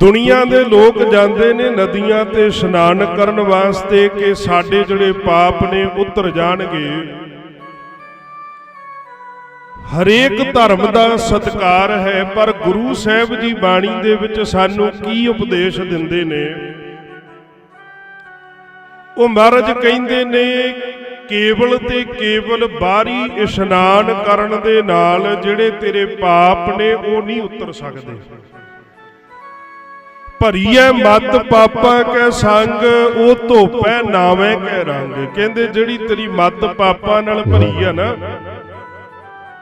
ਦੁਨੀਆ ਦੇ ਲੋਕ ਜਾਂਦੇ ਨੇ ਨਦੀਆਂ ਤੇ ਇਸ਼ਨਾਨ ਕਰਨ ਵਾਸਤੇ ਕਿ ਸਾਡੇ ਜਿਹੜੇ ਪਾਪ ਨੇ ਉਤਰ ਜਾਣਗੇ। ਹਰੇਕ ਧਰਮ ਦਾ ਸਤਕਾਰ ਹੈ, ਪਰ ਗੁਰੂ ਸਾਹਿਬ ਜੀ ਬਾਣੀ ਦੇ ਵਿੱਚ ਸਾਨੂੰ ਕੀ ਉਪਦੇਸ਼ ਦਿੰਦੇ ਨੇ? ਉਹ ਮਹਾਰਾਜ ਕਹਿੰਦੇ ਨੇ, ਕੇਵਲ ਤੇ ਕੇਵਲ ਬਾਹਰੀ ਇਸ਼ਨਾਨ ਕਰਨ ਦੇ ਨਾਲ ਜਿਹੜੇ ਤੇਰੇ ਪਾਪ ਨੇ, ਉਹ ਨਹੀਂ ਉਤਰ ਸਕਦੇ। ਭਰੀਐ ਮਤ ਪਾਪਾ ਕੈ ਸੰਗ, ਉਹ ਧੋਪੈ ਨਾਵੇਂ ਕੈ ਰੰਗ। ਕਹਿੰਦੇ, ਜਿਹੜੀ ਤੇਰੀ ਮਤ ਪਾਪਾਂ ਨਾਲ ਭਰੀ ਆ ਨਾ,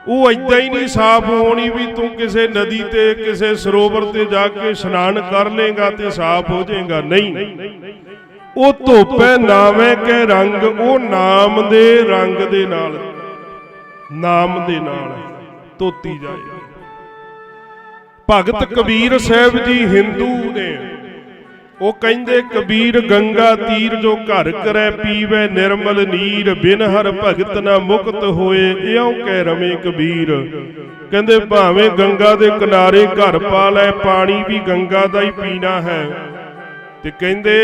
ਉਹ ਇਦਾਂ ਹੀ ਨਹੀਂ ਸਾਫ਼ ਹੋਣੀ ਵੀ ਤੂੰ ਕਿਸੇ ਨਦੀ ਤੇ, ਕਿਸੇ ਸਰੋਵਰ ਤੇ ਜਾ ਕੇ ਇਸ਼ਨਾਨ ਕਰ ਲੇਗਾ ਤੇ ਸਾਫ਼ ਹੋ ਜਾਏਗਾ। ਨਹੀਂ। ਉਹ ਧੋਪੈ ਨਾਵੇਂ ਕੈ ਰੰਗ, ਉਹ ਨਾਮ ਦੇ ਰੰਗ ਦੇ ਨਾਲ, ਨਾਮ ਦੇ ਨਾਲ ਧੋਤੀ ਜਾਏ ਭਗਤ ਕਬੀਰ ਸਾਹਿਬ ਜੀ ਹਿੰਦੂ ਨੇ। ਉਹ ਕਹਿੰਦੇ ਕਬੀਰ ਗੰਗਾ ਤੀਰ ਜੋ ਘਰ ਕਰੈ ਪੀਵੇ ਨਿਰਮਲ ਨੀਰ ਬਿਨ ਹਰ ਭਗਤ ਨਾ ਮੁਕਤ ਹੋਏ ਇਉਂ ਕਹਿ ਰਵੇਂ ਕਬੀਰ। ਕਹਿੰਦੇ ਭਾਵੇਂ ਗੰਗਾ ਦੇ ਕਿਨਾਰੇ ਘਰ ਪਾ ਲੈ ਪਾਣੀ ਵੀ ਗੰਗਾ ਦਾ ਹੀ ਪੀਣਾ ਹੈ। ਤੇ ਕਹਿੰਦੇ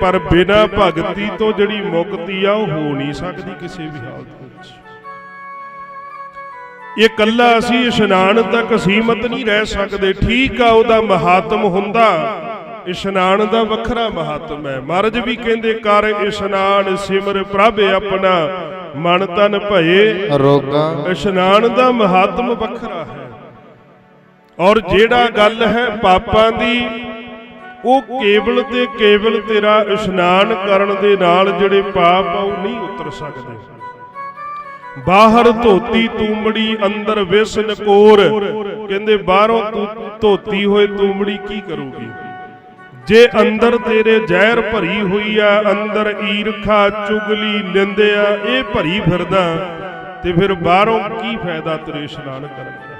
ਪਰ ਬਿਨਾ ਭਗਤੀ ਤੋਂ ਜਿਹੜੀ ਮੁਕਤੀ ਆ ਉਹ ਹੋ ਨਹੀਂ ਸਕਦੀ ਕਿਸੇ ਵੀ ਹਾਲਤ ਵਿੱਚ। ਇਹ ਕੱਲਾ ਅਸੀਂ ਇਸ਼ਨਾਨ ਤੱਕ ਸੀਮਤ ਨਹੀਂ ਰਹਿ ਸਕਦੇ। ਠੀਕ ਆ ਉਹਦਾ ਮਹਾਤਮ ਹੁੰਦਾ। ਇਸ਼ਨਾਨ ਦਾ ਵੱਖਰਾ ਮਹਾਤਮ ਹੈ। ਮਹਾਰਾਜ ਵੀ ਕਹਿੰਦੇ ਕਰ ਇਸ਼ਨਾਨ ਸਿਮਰ ਪ੍ਰਭ ਆਪਣਾ ਮਨ ਤਨ ਭਏ। ਰੋਗਾ। ਇਸ਼ਨਾਨ ਦਾ ਮਹਾਤਮ ਵੱਖਰਾ ਹੈ। ਔਰ ਜਿਹੜਾ ਗੱਲ ਹੈ ਪਾਪਾਂ ਦੀ ਉਹ ਕੇਵਲ ਤੇ ਕੇਵਲ ਤੇਰਾ ਇਸ਼ਨਾਨ ਕਰਨ ਦੇ ਨਾਲ ਜਿਹੜੇ ਪਾਪ ਆ ਉਹ ਨਹੀਂ ਉਤਰ ਸਕਦੇ। ਬਾਹਰ ਧੋਤੀ ਤੂੰਬੜੀ ਅੰਦਰ ਵਿਸ ਨਕੋਰ ਕਹਿੰਦੇ, ਬਾਹਰੋਂ ਧੋਤੀ ਹੋਏ ਤੂੰਬੜੀ ਕੀ ਕਰੂਗੀ? ਜੇ ਅੰਦਰ ਤੇਰੇ ਜ਼ਹਿਰ ਭਰੀ ਹੋਈ ਆ, ਅੰਦਰ ਈਰਖਾ, ਚੁਗਲੀ, ਨਿੰਦਿਆ, ਇਹ ਭਰੀ ਫਿਰਦਾ, ਤੇ ਫਿਰ ਬਾਹਰੋਂ ਕੀ ਫਾਇਦਾ ਤੇਰੇ ਇਸ਼ਨਾਨ ਕਰਨ ਦਾ?